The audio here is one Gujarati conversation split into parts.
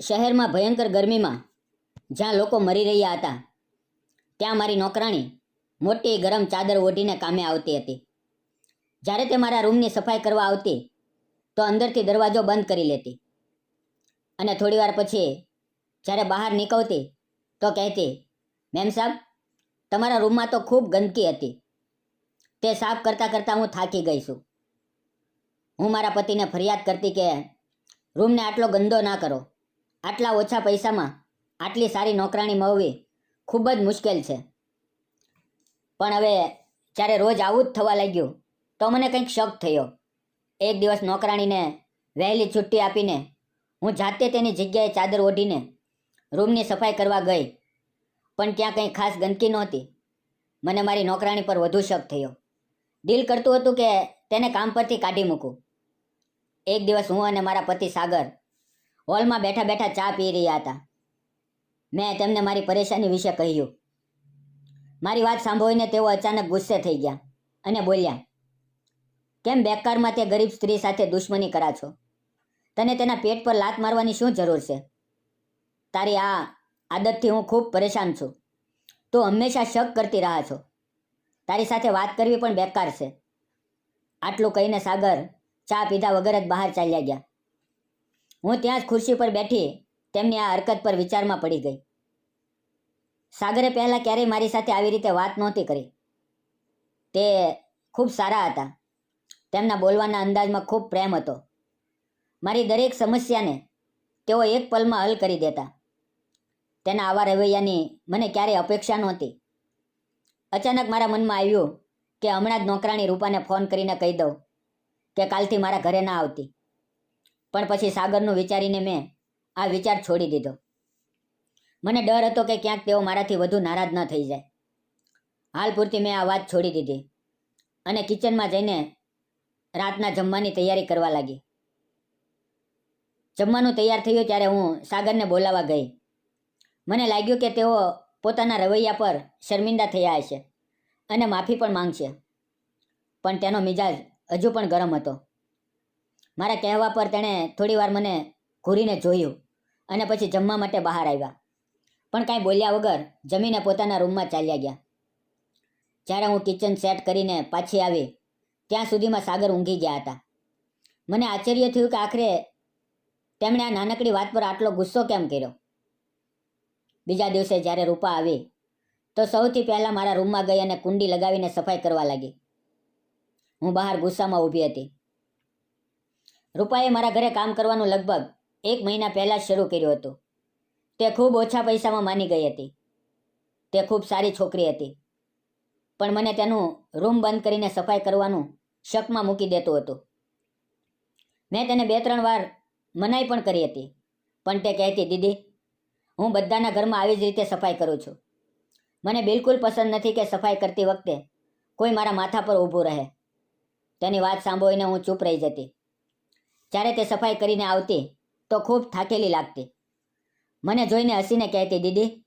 શહેરમાં ભયંકર ગરમીમાં જ્યાં લોકો મરી રહ્યા હતા, ત્યાં મારી નોકરાણી મોટી ગરમ ચાદર ઓઢીને કામે આવતી હતી. જ્યારે તે મારા રૂમની સફાઈ કરવા આવતી, તો અંદરથી દરવાજો બંધ કરી લેતી. અને થોડીવાર પછી જ્યારે બહાર નીકળતી, તો કહેતી, મેમ સાહેબ તમારા રૂમમાં તો ખૂબ ગંદકી હતી. તે સાફ કરતાં કરતાં હું થાકી ગઈ છું. હું મારા પતિને ફરિયાદ કરતી કે, રૂમને આટલો ગંદો ના કરો. આટલા ઓછા પૈસામાં આટલી સારી નોકરાણી મળવી ખૂબ જ મુશ્કેલ છે. પણ હવે જ્યારે રોજ આવું જ થવા લાગ્યું, તો મને કંઈક શક થયો. એક દિવસ નોકરાણીને વહેલી છુટ્ટી આપીને હું જાતે તેની જગ્યાએ ચાદર ઓઢીને રૂમની સફાઈ કરવા ગઈ, પણ ત્યાં કંઈ ખાસ ગંદકી નહોતી. મને મારી નોકરાણી પર વધુ શક થયો. દિલ કરતું હતું કે તેને કામ પરથી કાઢી મૂકું. એક દિવસ હું અને મારા પતિ સાગર હોલમાં બેઠા બેઠા ચા પી રહ્યા હતા. મેં તેમને મારી પરેશાની વિશે કહ્યું. મારી વાત સાંભળીને તેઓ અચાનક ગુસ્સે થઈ ગયા અને બોલ્યા, કેમ બેકારમાં તે ગરીબ સ્ત્રી સાથે દુશ્મની કરા છો? તને તેના પેટ પર લાત મારવાની શું જરૂર છે? તારી આ આદતથી હું ખૂબ પરેશાન છું. તું હંમેશા શક કરતી રહ્યા છો. તારી સાથે વાત કરવી પણ બેકાર છે. આટલું કહીને સાગર ચા પીધા વગર જ બહાર ચાલ્યા ગયા. હું ત્યાં જ ખુરશી પર બેઠી તેમની આ હરકત પર વિચારમાં પડી ગઈ. સાગરે પહેલાં ક્યારેય મારી સાથે આવી રીતે વાત નહોતી કરી. તે ખૂબ સારા હતા. તેમના બોલવાના અંદાજમાં ખૂબ પ્રેમ હતો. મારી દરેક સમસ્યાને તેઓ એક પલમાં હલ કરી દેતા. તેના આવા રવૈયાની મને ક્યારેય અપેક્ષા નહોતી. અચાનક મારા મનમાં આવ્યું કે હમણાં જ નોકરાણી રૂપાને ફોન કરીને કહી દઉં કે કાલથી મારા ઘરે ના આવતી. પણ પછી સાગરનું વિચારીને મેં આ વિચાર છોડી દીધો. મને ડર હતો કે ક્યાંક તેઓ મારાથી વધુ નારાજ ન થઈ જાય. હાલ પૂરતી મેં આ વાત છોડી દીધી અને કિચનમાં જઈને રાતના જમવાની તૈયારી કરવા લાગી. જમવાનું તૈયાર થયું ત્યારે હું સાગરને બોલાવવા ગઈ. મને લાગ્યું કે તેઓ પોતાના રવૈયા પર શર્મિંદા થયા હશે અને માફી પણ માંગશે. પણ તેનો મિજાજ હજુ પણ ગરમ હતો. મારા કહેવા પર તેણે થોડીવાર મને ઘૂરીને જોયું અને પછી જમવા માટે બહાર આવ્યા. પણ કાંઈ બોલ્યા વગર જમીને પોતાના રૂમમાં ચાલ્યા ગયા. જ્યારે હું કિચન સેટ કરીને પાછી આવી, ત્યાં સુધીમાં સાગર ઊંઘી ગયા હતા. મને આશ્ચર્ય થયું કે આખરે તેમણે આ નાનકડી વાત પર આટલો ગુસ્સો કેમ કર્યો? બીજા દિવસે જ્યારે રૂપા આવી, તો સૌથી પહેલાં મારા રૂમમાં ગઈ અને કુંડી લગાવીને સફાઈ કરવા લાગી. હું બહાર ગુસ્સામાં ઊભી હતી. રૂપાએ મારા ઘરે કામ કરવાનું લગભગ એક મહિના પહેલાં જ શરૂ કર્યું હતું. તે ખૂબ ઓછા પૈસામાં માની ગઈ હતી. તે ખૂબ સારી છોકરી હતી. પણ મને તેનું રૂમ બંધ કરીને સફાઈ કરવાનું શકમાં મૂકી દેતું હતું. મેં તેને બે ત્રણ વાર મનાઈ પણ કરી હતી. પણ તે કહેતી, દીદી, હું બધાના ઘરમાં આવી જ રીતે સફાઈ કરું છું. મને બિલકુલ પસંદ નથી કે સફાઈ કરતી વખતે કોઈ મારા માથા પર ઊભું રહે. તેની વાત સાંભળીને હું ચૂપ રહી જતી. જ્યારે તે સફાઈ કરીને આવતી, તો ખૂબ થાકેલી લાગતી. મને જોઈને હસીને કહેતી, દીદી,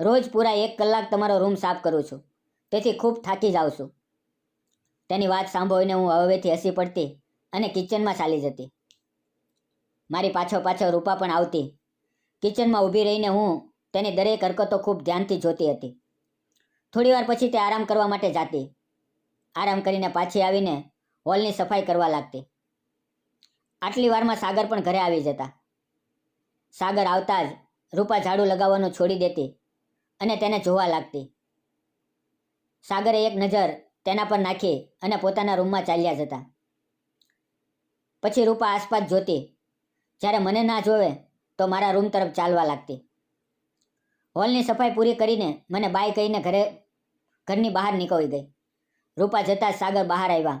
રોજ પૂરા એક કલાક તમારો રૂમ સાફ કરું છું. તેથી ખૂબ થાકી જાઉં છું. તેની વાત સાંભળીને હું હવેથી હસી પડતી અને કિચનમાં ચાલી જતી. મારી પાછો પાછો રૂપા પણ આવતી. કિચનમાં ઊભી રહીને હું તેની દરેક હરકતો ખૂબ ધ્યાનથી જોતી હતી. થોડીવાર પછી તે આરામ કરવા માટે જાતી. આરામ કરીને પાછી આવીને હોલની સફાઈ કરવા લાગતી. આટલી વારમાં સાગર પણ ઘરે આવી જતા. સાગર આવતા જ રૂપા ઝાડુ લગાવવાનું છોડી દેતી અને તેને જોવા લાગતી. સાગરે એક નજર તેના પર નાખી અને પોતાના રૂમમાં ચાલ્યા જતા. પછી રૂપા આસપાસ જોતી, જ્યારે મને ના જોવે, તો મારા રૂમ તરફ ચાલવા લાગતી. હોલની સફાઈ પૂરી કરીને મને બાય કહીને ઘરે, ઘરની બહાર નીકળી ગઈ. રૂપા જતાં સાગર બહાર આવ્યા.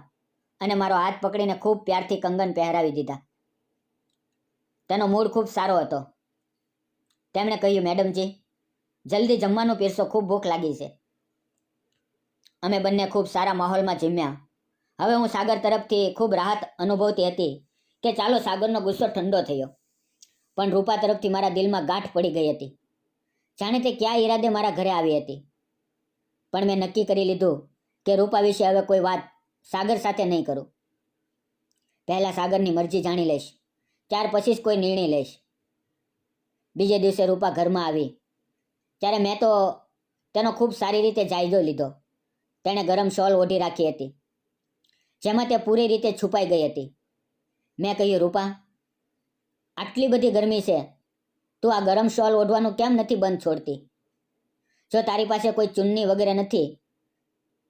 અને મારો હાથ પકડીને ખૂબ પ્યારથી કંગન પહેરાવી દીધા. તેનો મૂડ ખૂબ સારો હતો. તેમણે કહ્યું મેડમજી જલ્દી જમવાનું પીરસો, ખૂબ ભૂખ લાગી છે. અમે બંને ખૂબ સારા માહોલમાં જમ્યા. હવે હું સાગર તરફથી ખૂબ રાહત અનુભવતી હતી કે ચાલો સાગરનો ગુસ્સો ઠંડો થયો. પણ રૂપા તરફથી મારા દિલમાં ગાંઠ પડી ગઈ હતી. જાણે તે ક્યાં ઈરાદે મારા ઘરે આવી હતી. પણ મેં નક્કી કરી લીધું કે રૂપા વિશે હવે કોઈ વાત સાગર સાથે નહીં કરું. પહેલાં સાગરની મરજી જાણી લઈશ. ત્યાર પછી જ કોઈ નિર્ણય લઈશ. બીજે દિવસે રૂપા ઘરમાં આવી. ત્યારે મેં તો તેનો ખૂબ સારી રીતે જાયજો લીધો. તેણે ગરમ શોલ ઓઢી રાખી હતી. જેમાં તે પૂરી રીતે છુપાઈ ગઈ હતી. મેં કહ્યું, રૂપા, આટલી બધી ગરમી છે. તું આ ગરમ શોલ ઓઢવાનું કેમ નથી બંધ છોડતી? જો તારી પાસે કોઈ ચુન્ની વગેરે નથી,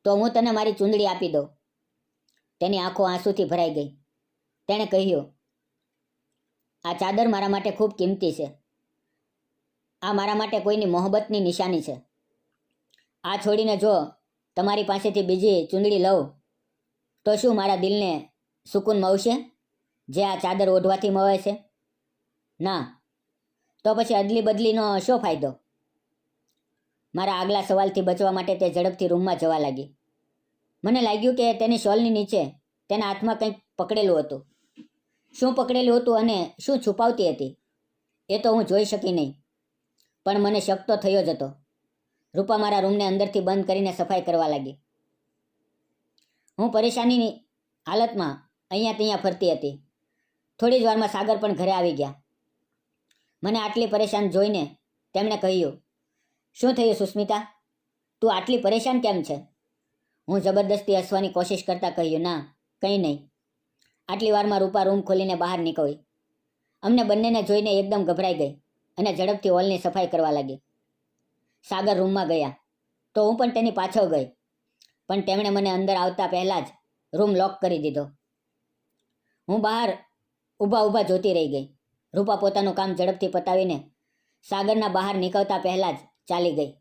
તો હું તને મારી ચૂંદડી આપી દઉં. તેની આંખો આંસુથી ભરાઈ ગઈ. તેણે કહ્યું, આ ચાદર મારા માટે ખૂબ કિંમતી છે. આ મારા માટે કોઈની મોહબ્બતની નિશાની છે. આ છોડીને જો તમારી પાસેથી બીજી ચૂંદડી લઉં, તો શું મારા દિલને સુકૂન મળશે જે આ ચાદર ઓઢવાથી મળે છે? ના. તો પછી અદલી બદલીનો શો ફાયદો? મારા આગલા સવાલથી બચવા માટે તે ઝડપથી રૂમમાં જવા લાગી. મને લાગ્યું કે તેની શોલની નીચે તેના હાથમાં કંઈક પકડેલું હતું. શું પકડેલું હતું અને શું છુપાવતી હતી, એ તો હું જોઈ શકી નહીં, પણ મને શક તો થયો જ હતો. રૂપા મારા રૂમને અંદરથી બંધ કરીને સફાઈ કરવા લાગી. હું પરેશાનીની હાલતમાં અહીંયા ત્યાં ફરતી હતી. થોડી જ વારમાં સાગર પણ ઘરે આવી ગયા. મને આટલી પરેશાન જોઈને તેમણે કહ્યું, શું થયું સુસ્મિતા? તું આટલી પરેશાન કેમ છે? હું જબરદસ્તી હસવાની કોશિશ કરતા કહ્યું, ના, કંઈ નહીં. આટલી વારમાં રૂપા રૂમ ખોલીને બહાર નીકળી. અમને બંનેને જોઈને એકદમ ગભરાઈ ગઈ અને ઝડપથી હોલની સફાઈ કરવા લાગી. સાગર રૂમમાં ગયા. તો હું પણ તેની પાછળ ગઈ. પણ તેમણે મને અંદર આવતા પહેલાં જ રૂમ લોક કરી દીધો. હું બહાર ઊભા ઊભા જોતી રહી ગઈ. રૂપા પોતાનું કામ ઝડપથી પતાવીને સાગરના બહાર નીકળતા પહેલાં જ ચાલી ગઈ.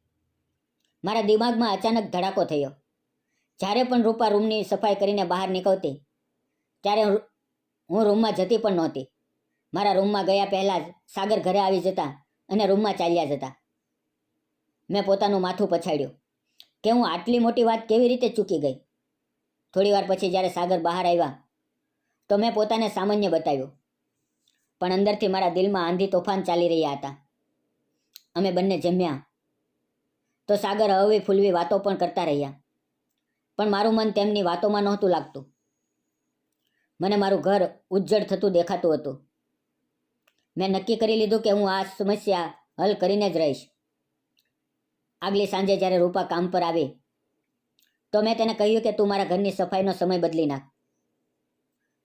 મારા દિમાગમાં અચાનક ધડાકો થયો. જ્યારે પણ રૂપા રૂમની સફાઈ કરીને બહાર નીકળતી, ત્યારે હું- રૂમમાં જતી પણ નહોતી. મારા રૂમમાં ગયા પહેલાં જ સાગર ઘરે આવી જતા અને રૂમમાં ચાલ્યા જતા. મેં પોતાનું માથું પછાડ્યું કે હું આટલી મોટી વાત કેવી રીતે ચૂકી ગઈ? થોડીવાર પછી જ્યારે સાગર બહાર આવ્યા, તો મેં પોતાને સામાન્ય બતાવ્યું. પણ અંદરથી મારા દિલમાં આંધી તોફાન ચાલી રહ્યા હતા. અમે બંને જમ્યા. તો સાગર હળવી ફૂલવી વાતો પણ કરતા રહ્યા. પણ મારું મન તેમની વાતોમાં નહોતું લાગતું. મને મારું ઘર ઉજ્જડ થતું દેખાતું હતું. મેં નક્કી કરી લીધું કે હું આ સમસ્યા હલ કરીને જ રહીશ. આગલી સાંજે જ્યારે રૂપા કામ પર આવી, તો મેં તેને કહ્યું કે તું મારા ઘરની સફાઈનો સમય બદલી નાખ.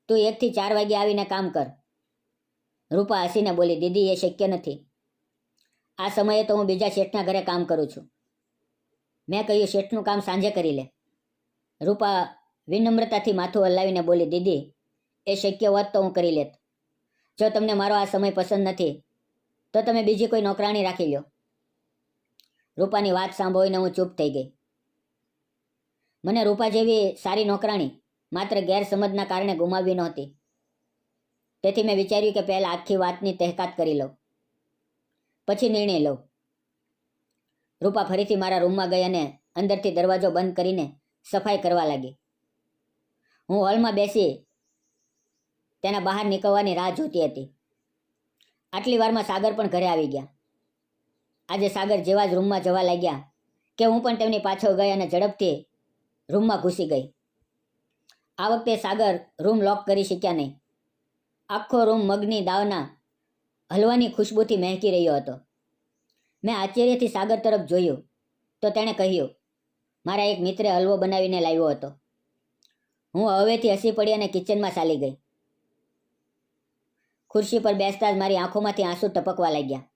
તું એકથી ચાર વાગે આવીને કામ કર. રૂપા હસીને બોલી, દીદી, એ શક્ય નથી. આ સમયે તો હું બીજા શેઠના ઘરે કામ કરું છું. મેં કહ્યું, શેઠનું કામ સાંજે કરી લે. રૂપા વિનમ્રતાથી માથું હલાવીને બોલી, દીદી, એ શક્ય હોત તો હું કરી લેત. જો તમને મારો આ સમય પસંદ નથી, તો તમે બીજી કોઈ નોકરાણી રાખી લો રૂપાની વાત સાંભળીને હું ચૂપ થઈ ગઈ. મને રૂપા જેવી સારી નોકરાણી માત્ર ગેરસમજના કારણે ગુમાવી નહોતી. તેથી મેં વિચાર્યું કે પહેલાં આખી વાતની તહેકાત કરી લઉં. પછી નિર્ણય લઉં. રૂપા ફરીથી મારા રૂમમાં ગઈ અને અંદરથી દરવાજો બંધ કરીને સફાઈ કરવા લાગી. હું હોલમાં બેસી તેના બહાર નીકળવાની રાહ જોતી હતી. આટલી વારમાં સાગર પણ ઘરે આવી ગયા. આજે સાગર જેવા જ રૂમમાં જવા લાગ્યા કે હું પણ તેમની પાછળ ગઈ અને ઝડપથી રૂમમાં ઘૂસી ગઈ. આ વખતે સાગર રૂમ લોક કરી શક્યા નહીં. આખો રૂમ મગની દાવના હલવાની ખુશ્બુથી મહેકી રહ્યો હતો. મેં આશ્ચર્યથી સાગર તરફ જોયું તો તેણે કહ્યું મારા એક મિત્રે હલવો બનાવીને લાવ્યો હતો. હું હવેથી હસી પડી અને કિચનમાં ચાલી ગઈ. ખુરશી પર બેસતા જ મારી આંખોમાંથી આંસુ ટપકવા લાગ્યા.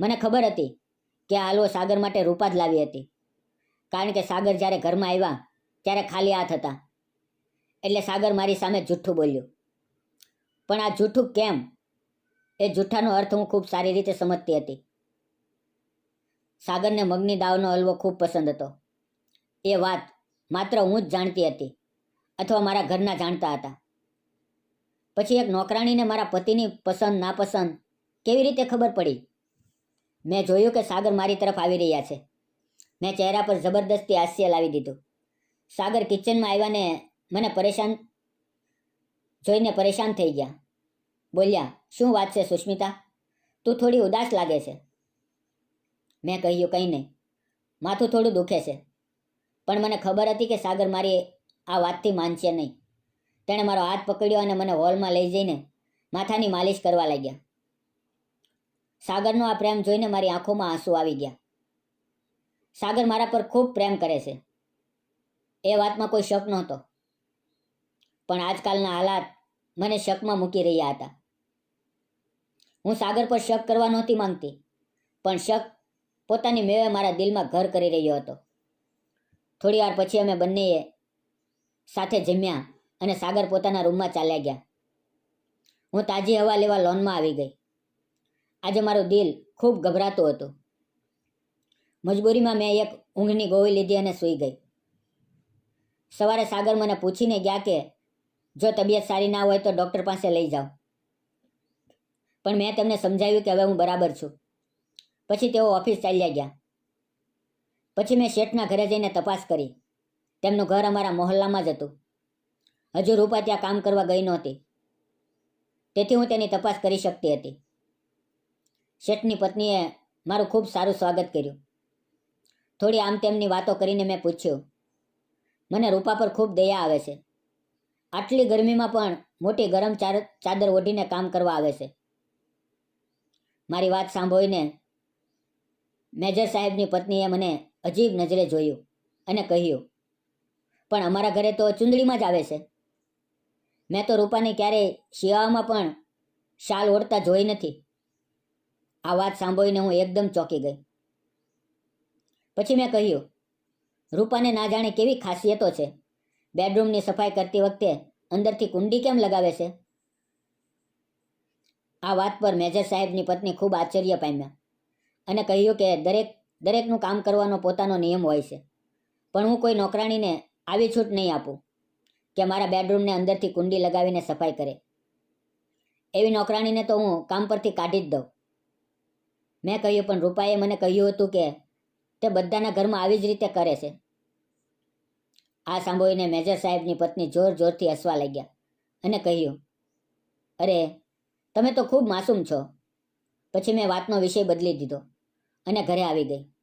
મને ખબર હતી કે આ હલવો સાગર માટે રૂપા જ લાવી હતી. કારણ કે સાગર જ્યારે ઘરમાં આવ્યા ત્યારે ખાલી હાથ હતા. એટલે સાગર મારી સામે જૂઠું બોલ્યું. પણ આ જૂઠું કેમ? એ જૂઠાનો અર્થ હું ખૂબ સારી રીતે સમજતી હતી. સાગરને મગની દાવનો હલવો ખૂબ પસંદ હતો. એ વાત માત્ર હું જ જાણતી હતી અથવા મારા ઘરના જાણતા હતા. પછી એક નોકરાણીને મારા પતિની પસંદ નાપસંદ કેવી રીતે ખબર પડી? મેં જોયું કે સાગર મારી તરફ આવી રહ્યા છે. મેં ચહેરા પર જબરદસ્તી હાસ્ય લાવી દીધું. સાગર કિચનમાં આવ્યા ને મને પરેશાન જોઈને પરેશાન થઈ ગયા. બોલ્યા, શું વાત છે સુષ્મિતા? તું થોડી ઉદાસ લાગે છે. મેં કહ્યું, કંઈ નહીં. માથું થોડું દુખે છે. પણ મને ખબર હતી કે સાગર મારી આ વાતથી માનશે નહીં. તેણે મારો હાથ પકડ્યો અને મને હોલમાં લઈ જઈને માથાની માલિશ કરવા લાગ્યા. સાગરનો આ પ્રેમ જોઈને મારી આંખોમાં આંસુ આવી ગયા. સાગર મારા પર ખૂબ પ્રેમ કરે છે. એ વાતમાં કોઈ શક નહોતો. પણ આજકાલના હાલાત મને શકમાં મૂકી રહ્યા હતા. હું સાગર પર શક કરવા નહોતી માંગતી, પણ શક પોતાની મેળે મારા દિલમાં ઘર કરી રહ્યો હતો. થોડી વાર પછી અમે બંનેએ સાથે જમ્યા અને સાગર પોતાના રૂમમાં ચાલ્યા ગયા. હું તાજી હવા લેવા લોનમાં આવી ગઈ. આજે મારું દિલ ખૂબ ગભરાતું હતું. મજબૂરીમાં મેં એક ઊંઘની ગોળી લીધી અને સૂઈ ગઈ. સવારે સાગર મને પૂછીને ગયા કે, જો તબિયત સારી ના હોય તો ડૉક્ટર પાસે લઈ જાઓ. પણ મેં તેમને સમજાવ્યું કે હવે હું બરાબર છું. પછી તેઓ ઓફિસ ચાલ્યા ગયા. પછી મેં શેઠના ઘરે જઈને તપાસ કરી. તેમનું ઘર અમારા મોહલ્લામાં જ હતું. હજુ રૂપા ત્યાં કામ કરવા ગઈ નહોતી. તેથી હું તેની તપાસ કરી શકતી હતી. શેઠની પત્નીએ મારું ખૂબ સારું સ્વાગત કર્યું. થોડી આમ તેમની વાતો કરીને મેં પૂછ્યું, મને રૂપા પર ખૂબ દયા આવે છે. આટલી ગરમીમાં પણ મોટી ગરમ ચાદર ઓઢીને કામ કરવા આવે છે. મારી વાત સાંભળીને મેજર સાહેબની પત્નીએ મને અજીબ નજરે જોયું અને કહ્યું, પણ અમારા ઘરે તો ચૂંદડીમાં જ આવે છે. મેં તો રૂપાને ક્યારેય શિયાળામાં પણ શાલ ઓઢતા જોઈ નથી. આ વાત સાંભળીને હું એકદમ ચોંકી ગઈ. પછી મેં કહ્યું, રૂપાને ના જાણે કેવી ખાસિયતો છે. બેડરૂમની સફાઈ કરતી વખતે અંદરથી કુંડી કેમ લગાવે છે? આ વાત પર મેજર સાહેબની પત્ની ખૂબ આશ્ચર્ય પામ્યા અને કહ્યું કે દરેક દરેકનું કામ કરવાનો પોતાનો નિયમ હોય છે. પણ હું કોઈ નોકરાણીને આવી છૂટ નહીં આપું કે મારા બેડરૂમને અંદરથી કુંડી લગાવીને સફાઈ કરે. એવી નોકરાણીને તો હું કામ પરથી કાઢી જ દઉં. મેં કહ્યું, પણ રૂપાએ મને કહ્યું હતું કે તે બધાના ઘરમાં આવી જ રીતે કરે છે. આ સાંભળીને મેજર સાહેબની પત્ની જોર જોરથી હસવા લાગ્યા અને કહ્યું, અરે, તમે તો ખૂબ માસૂમ છો. પછી મેં વાતનો વિષય બદલી દીધો અને ઘરે આવી ગઈ.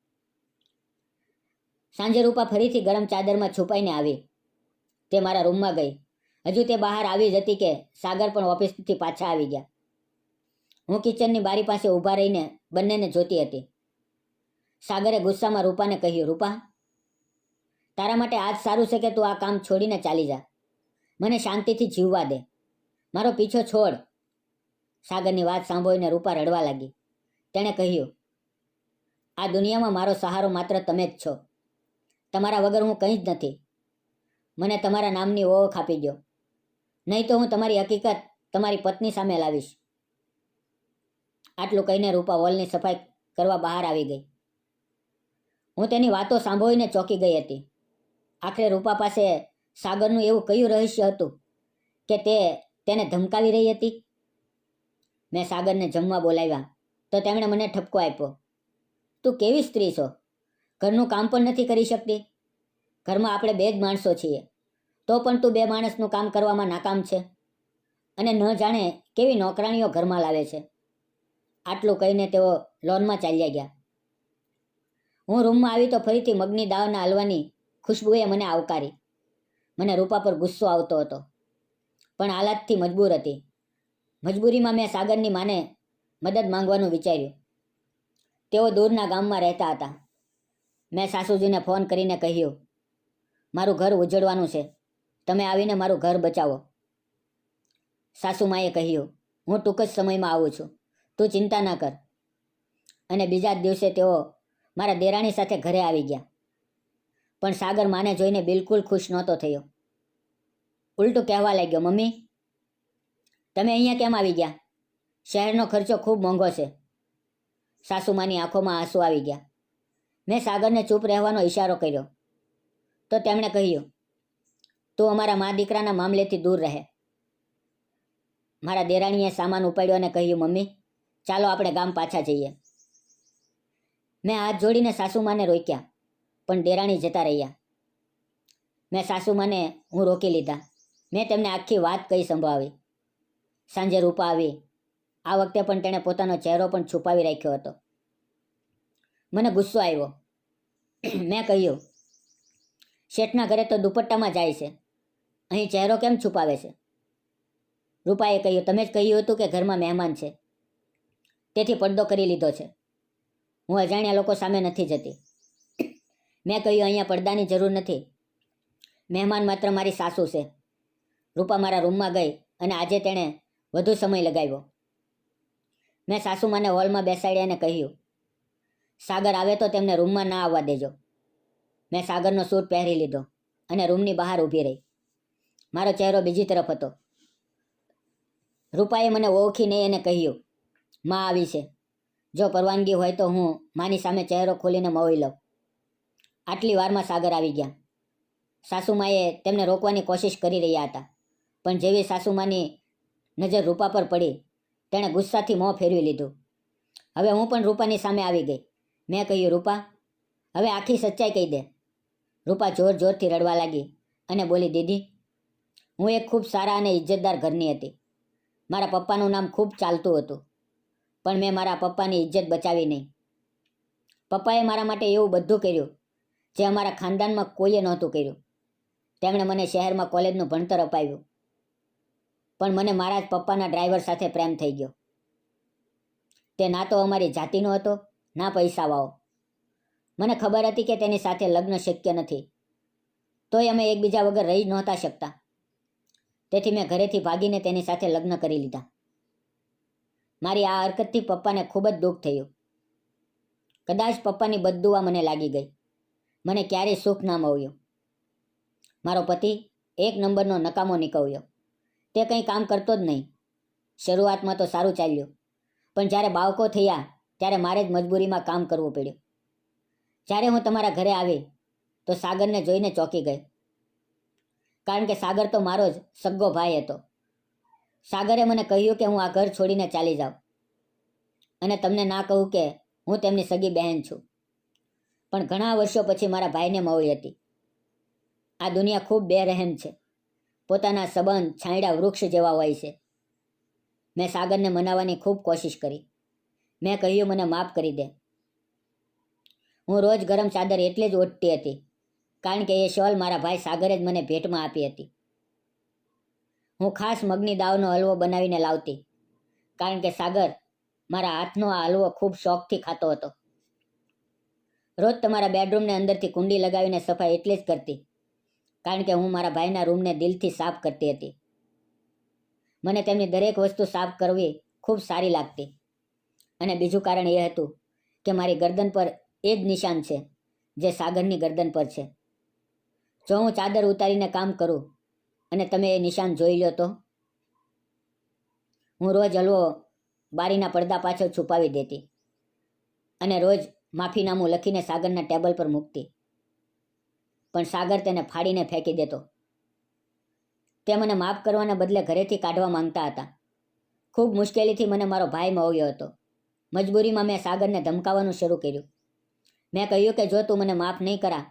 સાંજે રૂપા ફરીથી ગરમ ચાદરમાં છુપાઈને આવી. તે મારા રૂમમાં ગઈ. હજુ તે બહાર આવી જ હતી કે સાગર પણ ઓફિસથી પાછા આવી ગયા. હું કિચનની બારી પાસે ઊભા રહીને બંનેને જોતી હતી. સાગરે ગુસ્સામાં રૂપાને કહ્યું, રૂપા, તારા માટે આજ સારું છે કે તું આ કામ છોડીને ચાલી જા. મને શાંતિથી જીવવા દે. મારો પીછો છોડ. સાગરની વાત સાંભળીને રૂપા રડવા લાગી. તેણે કહ્યું, આ દુનિયામાં મારો સહારો માત્ર તમે જ છો. તમારા વગર હું કંઈ જ નથી. મને તમારા નામની ઓળખ આપી દો નહીં તો હું તમારી હકીકત તમારી પત્ની સામે લાવીશ. આટલું કહીને રૂપા વોલની સફાઈ કરવા બહાર આવી ગઈ. હું તેની વાતો સાંભળીને ચોંકી ગઈ હતી. આખરે રૂપા પાસે સાગરનું એવું કયું રહસ્ય હતું કે તે તેને ધમકાવી રહી હતી? મેં સાગરને જમવા બોલાવ્યા તો તેમણે મને ઠપકો આપ્યો. તું કેવી સ્ત્રી છો? ઘરનું કામ પણ નથી કરી શકતી. ઘરમાં આપણે બે જ માણસો છીએ. તો પણ તું બે માણસનું કામ કરવામાં નાકામ છે. અને ન જાણે કેવી નોકરાણીઓ ઘરમાં લાવે છે. આટલું કહીને તેઓ લોનમાં ચાલ્યા ગયા. હું રૂમમાં આવી તો ફરીથી મગની દાળના હલવાની ખુશ્બુએ મને આવકારી. મને રૂપા પર ગુસ્સો આવતો હતો. પણ હાલાતથી મજબૂર હતી. મજબૂરીમાં મેં સાગરની માને મદદ માંગવાનું વિચાર્યું. તેઓ દૂરના ગામમાં રહેતા હતા. મેં સાસુજીને ફોન કરીને કહ્યું, મારું ઘર ઉજળવાનું છે. તમે આવીને મારું ઘર બચાવો. સાસુમાએ કહ્યું, હું ટૂંક જ સમયમાં આવું છું. તું ચિંતા ના કર. અને બીજા જ દિવસે તેઓ મારા દેરાણી સાથે ઘરે આવી ગયા. પણ સાગર માને જોઈને બિલકુલ ખુશ નહોતો થયો. ઉલટું કહેવા લાગ્યો, મમ્મી, તમે અહીંયા કેમ આવી ગયા? શહેરનો ખર્ચો ખૂબ મોંઘો છે. સાસુમાની આંખોમાં આંસુ આવી ગયા. મેં સાગરને ચૂપ રહેવાનો ઈશારો કર્યો. તો તેમણે કહ્યું, તું અમારા મા દીકરાના મામલેથી દૂર રહે. મારા દેરાણીએ સામાન ઉપાડ્યો અને કહ્યું, મમ્મી, ચાલો આપણે ગામ પાછા જઈએ. મેં હાથ જોડીને સાસુમાને રોક્યા, પણ દેરાણી જતા રહ્યા. મેં સાસુમાને હું રોકી લીધા. મેં તેમને આખી વાત કહી સંભળાવી. સાંજે રૂપા આવી. આ વખતે પણ તેણે પોતાનો ચહેરો પણ છુપાવી રાખ્યો હતો. મને ગુસ્સો આવ્યો. મેં કહ્યું, શેઠના ઘરે તો દુપટ્ટામાં જાય છે. અહીં ચહેરો કેમ છુપાવે છે? રૂપાએ કહ્યું, તમે જ કહ્યું હતું કે ઘરમાં મહેમાન છે. તેથી પડદો કરી લીધો છે. હું અજાણ્યા લોકો સામે નથી જતી. મેં કહ્યું, અહીંયા પડદાની જરૂર નથી. મહેમાન માત્ર મારી સાસુ છે. રૂપા મારા રૂમમાં ગઈ અને આજે તેણે વધુ સમય લગાવ્યો. મેં સાસુમાને હોલમાં બેસાડ્યા અને કહ્યું સાગર આવે તો તેમને રૂમમાં ના આવવા દેજો. મેં સાગરનો સૂટ પહેરી લીધો અને રૂમની બહાર ઊભી રહી. મારો ચહેરો બીજી તરફ હતો. રૂપાએ મને ઓળખીને એને કહ્યું, માં આવી છે. જો પરવાનગી હોય તો હું માની સામે ચહેરો ખોલીને મોવી લઉં. આટલી વારમાં સાગર આવી ગયા. સાસુમાએ તેમને રોકવાની કોશિશ કરી રહ્યા હતા, પણ જેવી સાસુમાની નજર રૂપા પર પડી, તેણે ગુસ્સાથી મોં ફેરવી લીધું. હવે હું પણ રૂપાની સામે આવી ગઈ. મેં કહ્યું, રૂપા, હવે આખી સચ્ચાઈ કહી દે. રૂપા જોર જોરથી રડવા લાગી અને બોલી, દીદી, હું એક ખૂબ સારા અને ઇજ્જતદાર ઘરની હતી. મારા પપ્પાનું નામ ખૂબ ચાલતું હતું, પણ મેં મારા પપ્પાની ઇજ્જત બચાવી નહીં. પપ્પાએ મારા માટે એવું બધું કર્યું જે અમારા ખાનદાનમાં કોઈએ નહોતું કર્યું. તેમણે મને શહેરમાં કોલેજનું ભણતર અપાવ્યું, પણ મને મારા જ પપ્પાના ડ્રાઈવર સાથે પ્રેમ થઈ ગયો. તે ના તો અમારી જાતિનો હતો ના પૈસા વાવો મને ખબર હતી કે તેની સાથે લગ્ન શક્ય નથી. તોય અમે એકબીજા વગર રહી નહોતા શકતા. તેથી મેં ઘરેથી ભાગીને તેની સાથે લગ્ન કરી લીધા. મારી આ હરકતથી પપ્પાને ખૂબ જ દુઃખ થયું. કદાચ પપ્પાની બદદુઆ મને લાગી ગઈ. મને ક્યારેય સુખ ના મળ્યું. મારો પતિ એક નંબરનો નકામો નીકળ્યો. તે કંઈ કામ કરતો જ નહીં. શરૂઆતમાં તો સારું ચાલ્યું. પણ જ્યારે બાળકો થયા ત્યારે મારે જ મજબૂરીમાં કામ કરવું પડ્યું. જ્યારે હું તમારા ઘરે આવી, તો સાગરને જોઈને ચોંકી ગઈ. કારણ કે સાગર તો મારો જ સગ્ગો ભાઈ હતો. સાગરે મને કહ્યું કે હું આ ઘર છોડીને ચાલી જાઉં. અને તમને ના કહું કે હું તેમની સગી બહેન છું. પણ ઘણા વર્ષો પછી મારા ભાઈને મળી હતી. આ દુનિયા ખૂબ બેરહેમ છે. પોતાના સંબંધ છાંયડા વૃક્ષ જેવા હોય છે. મેં સાગરને મનાવવાની ખૂબ કોશિશ કરી. મેં કહ્યું, મને માફ કરી દે. હું રોજ ગરમ ચાદર એટલે જ ઓઢતી હતી, કારણ કે એ શોલ મારા ભાઈ સાગરે જ મને ભેટમાં આપી હતી. હું ખાસ મગની દાવનો હલવો બનાવીને લાવતી, કારણ કે સાગર મારા હાથનો આ હલવો ખૂબ શોખથી ખાતો હતો. રોજ તમારા બેડરૂમને અંદરથી કુંડી લગાવીને સફાઈ એટલે જ કરતી, કારણ કે હું મારા ભાઈના રૂમને દિલથી સાફ કરતી હતી. મને તેમની દરેક વસ્તુ સાફ કરવી ખૂબ સારી લાગતી. અને બીજું કારણ એ હતું કે મારી ગરદન પર એ જ નિશાન છે, જે સાગરની ગરદન પર છે. જો હું ચાદર ઉતારીને કામ કરું અને તમે એ નિશાન જોઈ લો તો? હું રોજ હલવો બારીના પડદા પાછળ છુપાવી દેતી અને રોજ માફીનામું લખીને સાગરના ટેબલ પર મૂકતી. પણ સાગર તેને ફાડીને ફેંકી દેતો. તે મને માફ કરવાના બદલે ઘરેથી કાઢવા માંગતા હતા. ખૂબ મુશ્કેલીથી મને મારો ભાઈ મળ્યો હતો. મજબૂરીમાં મેં સાગરને ધમકાવવાનું શરૂ કર્યું. મેં કહ્યું કે જો તું મને માફ નહીં કરા,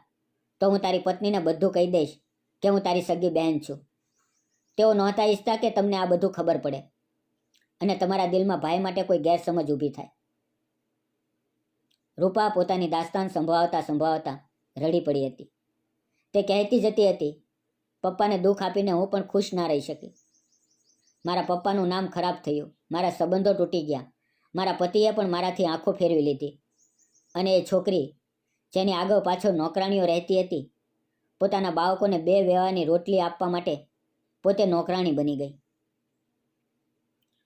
તો હું તારી પત્નીને બધું કહી દઈશ કે હું તારી સગી બહેન છું. તેઓ નહોતા ઈચ્છતા કે તમને આ બધું ખબર પડે અને તમારા દિલમાં ભાઈ માટે કોઈ ગેરસમજ ઊભી થાય. રૂપા પોતાની દાસ્તાન સંભળાવતા સંભળાવતા રડી પડી હતી. તે કહેતી જતી હતી, પપ્પાને દુઃખ આપીને હું પણ ખુશ ના રહી શકી. મારા પપ્પાનું નામ ખરાબ થયું. મારા સંબંધો તૂટી ગયા. મારા પતિએ પણ મારાથી આંખો ફેરવી લીધી. અને એ છોકરી, જેની આગળ પાછળ નોકરાણીઓ રહેતી હતી, પોતાના બાળકોને બે વેવાની રોટલી આપવા માટે પોતે નોકરાણી બની ગઈ.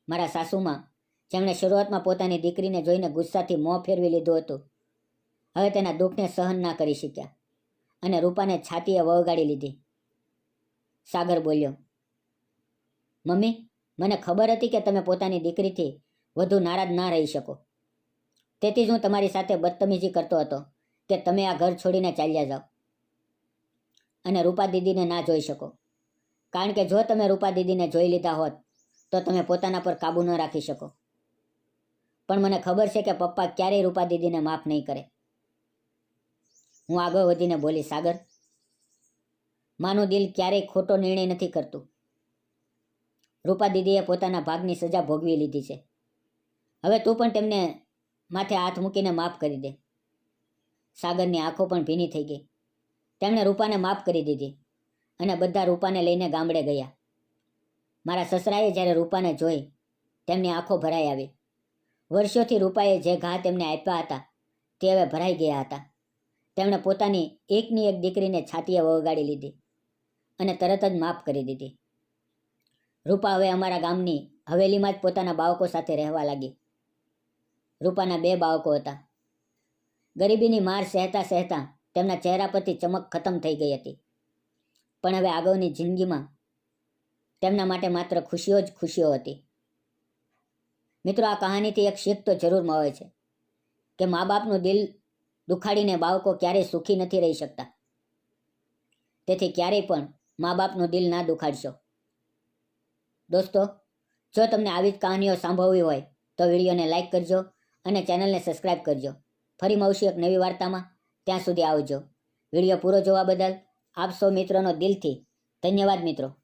મારા સાસુમાં જેમણે શરૂઆતમાં પોતાની દીકરીને જોઈને ગુસ્સાથી મોં ફેરવી લીધું હતું, હવે તેના દુઃખને સહન ના કરી શક્યા અને રૂપાને છાતીએ વળગાડી લીધી. સાગર બોલ્યો, મમ્મી, મને ખબર હતી કે તમે પોતાની દીકરીથી વધુ નારાજ ના રહી શકો. તેથી જ હું તમારી સાથે બદતમીજી કરતો હતો કે તમે આ ઘર છોડીને ચાલ્યા જાઓ. અને રૂપા દીદીને ના જોઈ શકો. કારણ કે જો તમે રૂપા દીદીને જોઈ લીધા હોત, તો તમે પોતાના પર કાબુ ન રાખી શકો. પણ મને ખબર છે કે પપ્પા ક્યારેય રૂપા દીદીને માફ નહીં કરે. હું આગળ વધીને બોલી સાગર, માનું દિલ ક્યારેય ખોટો નિર્ણય નથી કરતું. રૂપા દીદીએ પોતાના ભાગની સજા ભોગવી લીધી છે. હવે તું પણ તેમને માથે હાથ મૂકીને માફ કરી દે. સાગરની આંખો પણ ભીની થઈ ગઈ. તેમણે રૂપાને માફ કરી દીધી અને બધા રૂપાને લઈને ગામડે ગયા. મારા સસરાએ જ્યારે રૂપાને જોઈ, તેમની આંખો ભરાઈ આવી. વર્ષોથી રૂપાએ જે ઘા તેમને આપ્યા હતા, તે હવે ભરાઈ ગયા હતા. તેમણે પોતાની એકની એક દીકરીને છાતીએ વગાડી લીધી અને તરત જ માફ કરી દીધી. રૂપા હવે અમારા ગામની હવેલીમાં જ પોતાના બાળકો સાથે રહેવા લાગી. રૂપાના બે બાળકો હતા. ગરીબીની માર સહેતા સહેતા તેમના ચહેરા પરથી ચમક ખતમ થઈ ગઈ હતી. પણ હવે આગળની જિંદગીમાં તેમના માટે માત્ર ખુશીઓ જ ખુશીઓ હતી. મિત્રો, આ કહાનીથી એક શીખ તો જરૂર મળે છે કે મા બાપનું દિલ દુખાડીને બાળકો ક્યારેય સુખી નથી રહી શકતા. તેથી ક્યારેય પણ મા બાપનું દિલ ના દુખાડશો. દોસ્તો, જો તમને આવી જ કહાનીઓ સાંભળવી હોય તો વિડીયોને લાઈક કરજો અને ચેનલને સબસ્ક્રાઇબ કરજો. ફરી મળશું એક નવી વાર્તામાં. ત્યાં સુધી આવજો. વીડિયો પૂરો જોવા બદલ આપ સૌ મિત્રોનો દિલથી ધન્યવાદ મિત્રો.